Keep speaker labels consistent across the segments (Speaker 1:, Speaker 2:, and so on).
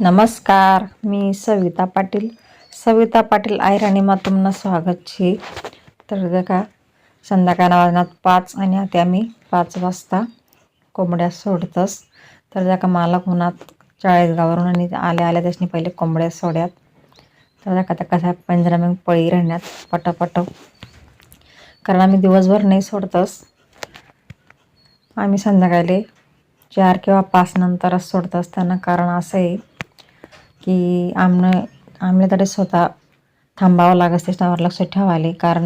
Speaker 1: नमस्कार मी सविता पाटील. सविता पाटील आयराणीमा तुम्हाला स्वागत छे तर देखा संध्याकाळ वाजनात पाच आणि आता आम्ही पाच वाजता कोंबड्या सोडतस. तर देखा मालक उन्हात चाळीसगावरून आणि आल्या आल्या त्याच्यानी पहिले कोंबड्या सोड्यात. तर का त्या कशा पंजरा मग पळी राहण्यात पटपट. कारण आम्ही दिवसभर नाही सोडतस. आम्ही संध्याकाळी चार किंवा पाच नंतरच सोडत असताना कारण असं आहे की आमनं आमले तरी स्वतः थांबावं लागत त्याच्यावर लक्ष ठेवाले कारण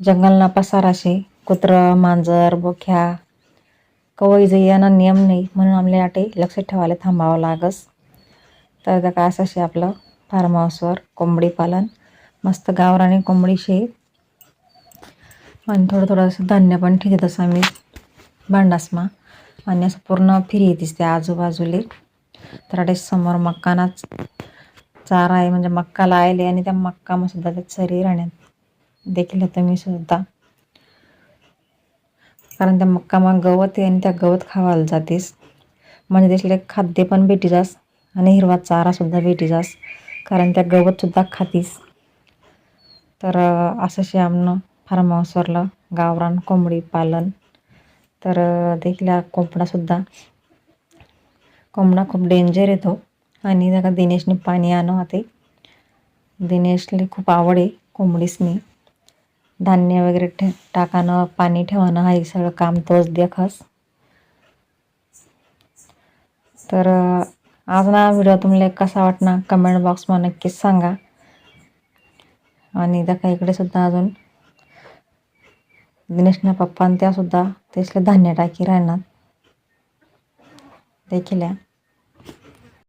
Speaker 1: जंगलना पसाराशे कुत्रं मांजर बोख्या कवई जे यांना नियम नाही म्हणून आमले अटे लक्ष ठेवायला थांबावं लागस. तर त्या काय असं शे आपलं फार्म हाऊसवर कोंबडी पालन. मस्त गावराने कोंबडी शे आणि थोडं थोडं असं धान्य पण ठेवते तसं आम्ही. भांडासमा. आणि असं पूर्ण फिरी दिसते आजूबाजूला आजूबाजूले. समोर मक्कानाच चारा आहे म्हणजे मक्का लायले आणि त्या मक्का सुद्धा त्या चरी राहण्यात देखील तुम्ही सुद्धा. कारण त्या मक्कामा गवत आहे आणि त्या गवत खावायला जातेस. म्हणजे त्यातले खाद्य पण भेटी जास आणि हिरवा चारासुद्धा भेटी जास. कारण त्या गवतसुद्धा खातीस. तर असं शे आमनं फार्म हाऊसवरलं गावरान कोंबडी पालन. तर देखील कोंबडासुद्धा कोंबडा खूप डेंजर येतो आणि त्याला दिनेशने पाणी आणू होते दिनेशले खूप आवड आहे कोंबडीसनी. धान्य वगैरे ठे टाकानं पाणी ठेवणं हा एक सगळं काम तोच देखास तर आज ना व्हिडिओ तुम्हाला कसा वाटणार कमेंट बॉक्समध्ये नक्कीच सांगा. आणि त्या इकडे सुद्धा अजून दिनेशना पप्पान त्यासुद्धा त्यासले धान्य टाकी राहणार. देखील